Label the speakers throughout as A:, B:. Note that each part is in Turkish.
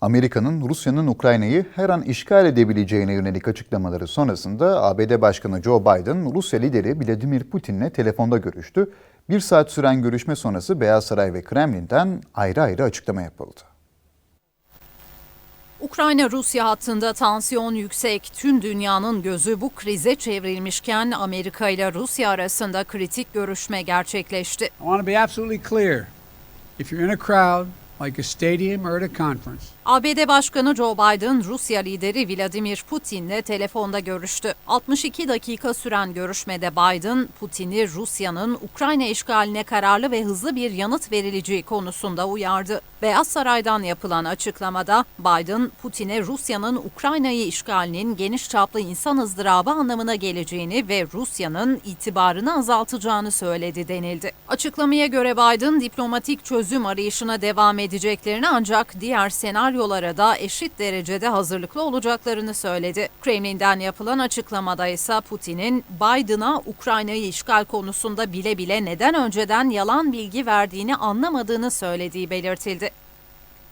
A: Amerika'nın Rusya'nın Ukrayna'yı her an işgal edebileceğine yönelik açıklamaları sonrasında ABD Başkanı Joe Biden, Rusya lideri Vladimir Putin'le telefonda görüştü. Bir saat süren görüşme sonrası Beyaz Saray ve Kremlin'den ayrı ayrı açıklama yapıldı.
B: Ukrayna-Rusya hattında tansiyon yüksek. Tüm dünyanın gözü bu krize çevrilmişken Amerika ile Rusya arasında kritik görüşme gerçekleşti.
C: I want to be absolutely clear. If you're in a crowd, like a stadium or at a conference,
B: ABD Başkanı Joe Biden, Rusya lideri Vladimir Putin'le telefonda görüştü. 62 dakika süren görüşmede Biden, Putin'i Rusya'nın Ukrayna işgaline kararlı ve hızlı bir yanıt verileceği konusunda uyardı. Beyaz Saray'dan yapılan açıklamada Biden, Putin'e Rusya'nın Ukrayna'yı işgalinin geniş çaplı insan ızdırabı anlamına geleceğini ve Rusya'nın itibarını azaltacağını söyledi denildi. Açıklamaya göre Biden, diplomatik çözüm arayışına devam edeceklerini ancak diğer senaryolara da eşit derecede hazırlıklı olacaklarını söyledi. Kremlin'den yapılan açıklamada ise Putin'in Biden'a Ukrayna'yı işgal konusunda bile bile neden önceden yalan bilgi verdiğini anlamadığını söylediği belirtildi.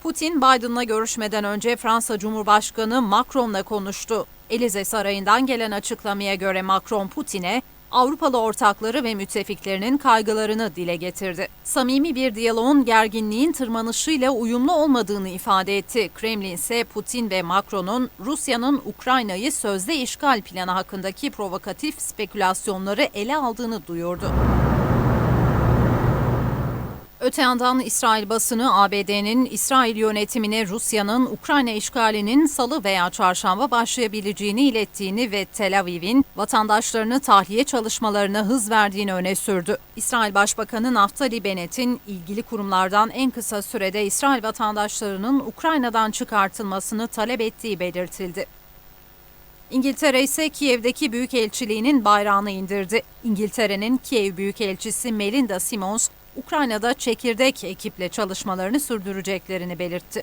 B: Putin, Biden'la görüşmeden önce Fransa Cumhurbaşkanı Macron'la konuştu. Elize Sarayı'ndan gelen açıklamaya göre Macron, Putin'e Avrupalı ortakları ve müttefiklerinin kaygılarını dile getirdi. Samimi bir diyaloğun gerginliğin tırmanışıyla uyumlu olmadığını ifade etti. Kremlin ise Putin ve Macron'un Rusya'nın Ukrayna'yı sözde işgal planı hakkındaki provokatif spekülasyonları ele aldığını duyurdu. Öte yandan İsrail basını ABD'nin İsrail yönetimine Rusya'nın Ukrayna işgalinin salı veya çarşamba başlayabileceğini ilettiğini ve Tel Aviv'in vatandaşlarını tahliye çalışmalarına hız verdiğini öne sürdü. İsrail Başbakanı Naftali Bennett'in ilgili kurumlardan en kısa sürede İsrail vatandaşlarının Ukrayna'dan çıkartılmasını talep ettiği belirtildi. İngiltere ise Kiev'deki büyükelçiliğinin bayrağını indirdi. İngiltere'nin Kiev Büyükelçisi Melinda Simons, Ukrayna'da çekirdek ekiple çalışmalarını sürdüreceklerini belirtti.